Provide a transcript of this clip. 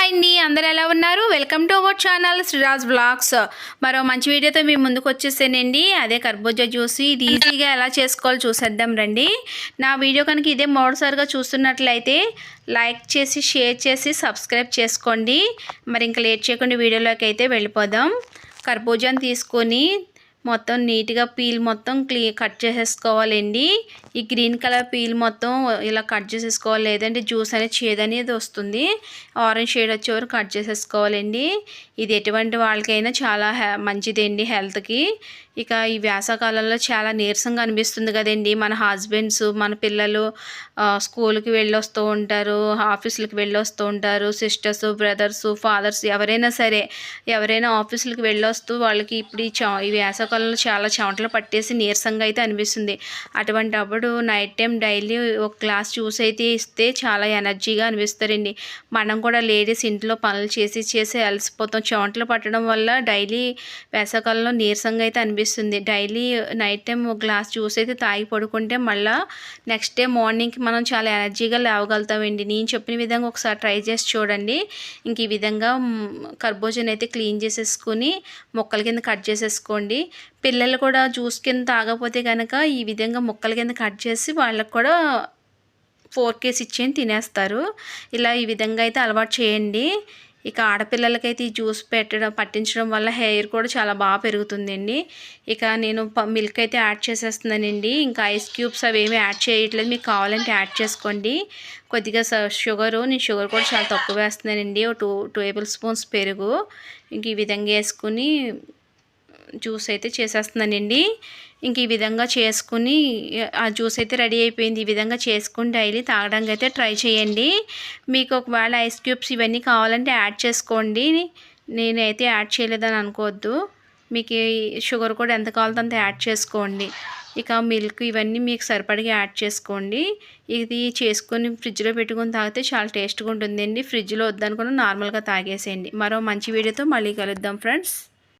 Hi అండి అందరు ఎలా ఉన్నారు? Welcome to our channel Sriraj blogs మరో మంచి వీడియోతో మీ ముందుకు వచ్చేసానండి. అదే కర్బూజా జ్యూస్. ఇది ఈజీగా ఎలా చేసుకోవాలో చూసేద్దాం రండి. నా వీడియో కనుక ఇదే మూడోసారిగా చూస్తున్నట్లయితే లైక్ చేసి షేర్ చేసి సబ్స్క్రైబ్ చేసుకోండి. మరి ఇంకా లేట్ చేయకుండా వీడియోలోకి అయితే వెళ్ళిపోదాం. కర్బూజాని తీసుకొని మొత్తం నీట్గా పీల్ మొత్తం క్లీ కట్ చేసేసుకోవాలండి. ఈ గ్రీన్ కలర్ పీల్ మొత్తం ఇలా కట్ చేసేసుకోవాలి. లేదంటే జ్యూస్ అనేది చేదు అనేది వస్తుంది. ఆరెంజ్ షేడ్ వచ్చే వరకు కట్ చేసేసుకోవాలండి. ఇది ఎటువంటి వాళ్ళకైనా చాలా మంచిదండి హెల్త్కి. ఇక ఈ వేసవకాలంలో చాలా నీరసంగా అనిపిస్తుంది కదండి. మన హస్బెండ్స్ మన పిల్లలు స్కూల్కి వెళ్ళొస్తూ ఉంటారు ఆఫీసులకు వెళ్ళొస్తూ ఉంటారు. సిస్టర్స్ బ్రదర్స్ ఫాదర్స్ ఎవరైనా సరే ఎవరైనా ఆఫీసులకు వెళ్ళొస్తూ వాళ్ళకి ఇప్పుడు ఈ చా ఈ వేసవకాలంలో చాలా చెమటలు పట్టేసి నీరసంగా అయితే అనిపిస్తుంది. అటువంటి అప్పుడు నైట్ టైం డైలీ ఒక గ్లాస్ జ్యూస్ అయితే ఇస్తే చాలా ఎనర్జీగా అనిపిస్తారండి. మనం కూడా లేడీస్ ఇంట్లో పనులు చేసి చేసి అలసిపోతాం. చెమటలు పట్టడం వల్ల డైలీ వేసవకాలంలో నీరసంగా అయితే అనిపిస్తుంది. డైలీ నైట్ టైం ఒక గ్లాస్ జ్యూస్ అయితే తాగి పడుకుంటే మళ్ళీ నెక్స్ట్ డే మార్నింగ్కి మనం చాలా ఎనర్జీగా లేవగలుగుతామండి. నేను చెప్పిన విధంగా ఒకసారి ట్రై చేసి చూడండి. ఇంక ఈ విధంగా కర్బోజన్ అయితే క్లీన్ చేసేసుకుని మొక్కల కింద కట్ చేసేసుకోండి. పిల్లలు కూడా జ్యూస్ కింద తాగకపోతే కనుక ఈ విధంగా ముక్కల కింద కట్ చేసి వాళ్ళకి కూడా ఫోర్ కేస్ ఇచ్చేయని తినేస్తారు. ఇలా ఈ విధంగా అయితే అలవాటు చేయండి. ఇక ఆడపిల్లలకైతే ఈ జ్యూస్ పెట్టడం పట్టించడం వల్ల హెయిర్ కూడా చాలా బాగా పెరుగుతుందండి. ఇక నేను మిల్క్ అయితే యాడ్ చేసేస్తున్నానండి. ఇంకా ఐస్ క్యూబ్స్ అవి ఏమి యాడ్ చేయట్లేదు. మీకు కావాలంటే యాడ్ చేసుకోండి. కొద్దిగా షుగరు నేను షుగర్ కూడా చాలా తక్కువ వేస్తున్నానండి. ఒక టూ టేబుల్ స్పూన్స్ పెరుగు. ఇంక ఈ విధంగా వేసుకుని జ్యూస్ అయితే చేసేస్తున్నానండి. ఇంక ఈ విధంగా చేసుకుని ఆ జ్యూస్ అయితే రెడీ అయిపోయింది. ఈ విధంగా చేసుకుని డైలీ తాగడానికి అయితే ట్రై చేయండి. మీకు ఒకవేళ ఐస్ క్యూబ్స్ ఇవన్నీ కావాలంటే యాడ్ చేసుకోండి. నేనైతే యాడ్ చేయలేదని అనుకోవద్దు. మీకు షుగర్ కూడా ఎంత కావాలో అంత యాడ్ చేసుకోండి. ఇక మిల్క్ ఇవన్నీ మీకు సరిపడిగా యాడ్ చేసుకోండి. ఇది చేసుకొని ఫ్రిడ్జ్లో పెట్టుకొని తాగితే చాలా టేస్ట్గా ఉంటుందండి. ఫ్రిడ్జ్లో వద్దనుకున్న నార్మల్గా తాగేసేయండి. మరో మంచి వీడియోతో మళ్ళీ కలుద్దాం ఫ్రెండ్స్.